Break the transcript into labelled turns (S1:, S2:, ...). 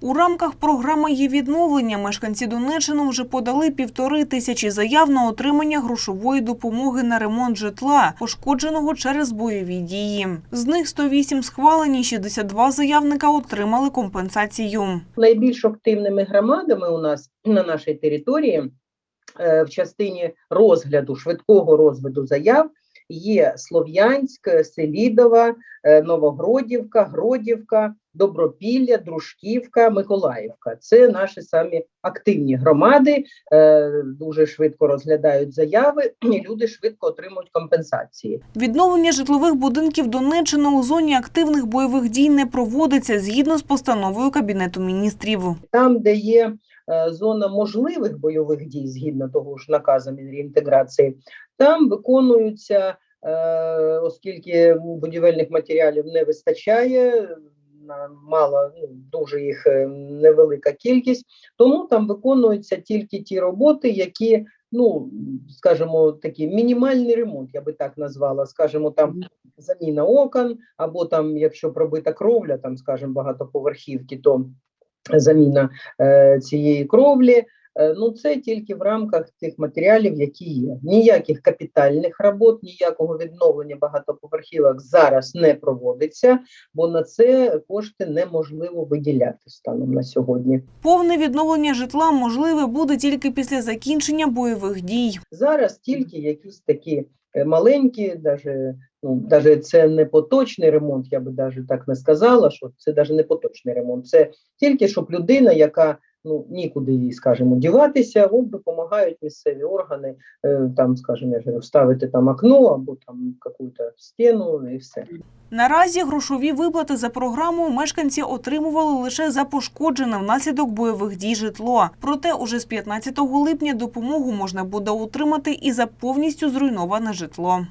S1: У рамках програми «Є відновлення» мешканці Донеччини вже подали півтори тисячі заяв на отримання грошової допомоги на ремонт житла, пошкодженого через бойові дії. З них 108 схвалені, 62 заявника отримали компенсацію.
S2: найбільш активними громадами у нас на нашій території е, в частині розгляду швидкого розгляду заяв є Слов'янськ, Селідова, е, Новогродівка, Гродівка, Добропілля, Дружківка, Миколаївка. Це наші самі активні громади. е, Дуже швидко розглядають заяви, і люди швидко отримують компенсації.
S1: Відновлення житлових будинків Донеччини у зоні активних бойових дій не проводиться згідно з постановою Кабінету міністрів.
S2: Там, де є е, зона можливих бойових дій, згідно того ж наказу реінтеграції, там виконуються, е, оскільки будівельних матеріалів не вистачає. На- Мало ну, дуже їх е, невелика кількість, тому там виконуються тільки ті роботи, які, ну скажімо, такі мінімальний ремонт, я би так назвала. Скажімо, там заміна окон, або там, якщо пробита кровля, там, скажімо, багатоповерхівки, то заміна е, цієї кровлі. Е, ну, це тільки в рамках тих матеріалів, які є. Ніяких капітальних робот, ніякого відновлення багатоповерхівок зараз не проводиться, бо на це кошти неможливо виділяти станом на сьогодні.
S1: Повне відновлення житла можливе буде тільки після закінчення бойових дій.
S2: Зараз тільки якісь такі е, маленькі, даже, ну, даже це не поточний ремонт, я би даже так не сказала, що це даже не поточний ремонт. Це тільки щоб людина, яка ну нікуди їй, скажімо, діватися, от допомагають місцеві органи, е, там, скажімо, я говорю, вставити там окно або там якусь стіну і все.
S1: Наразі грошові виплати за програмою мешканці отримували лише за пошкоджене внаслідок бойових дій житло. Проте уже з 15 липня допомогу можна буде отримати і за повністю зруйноване житло.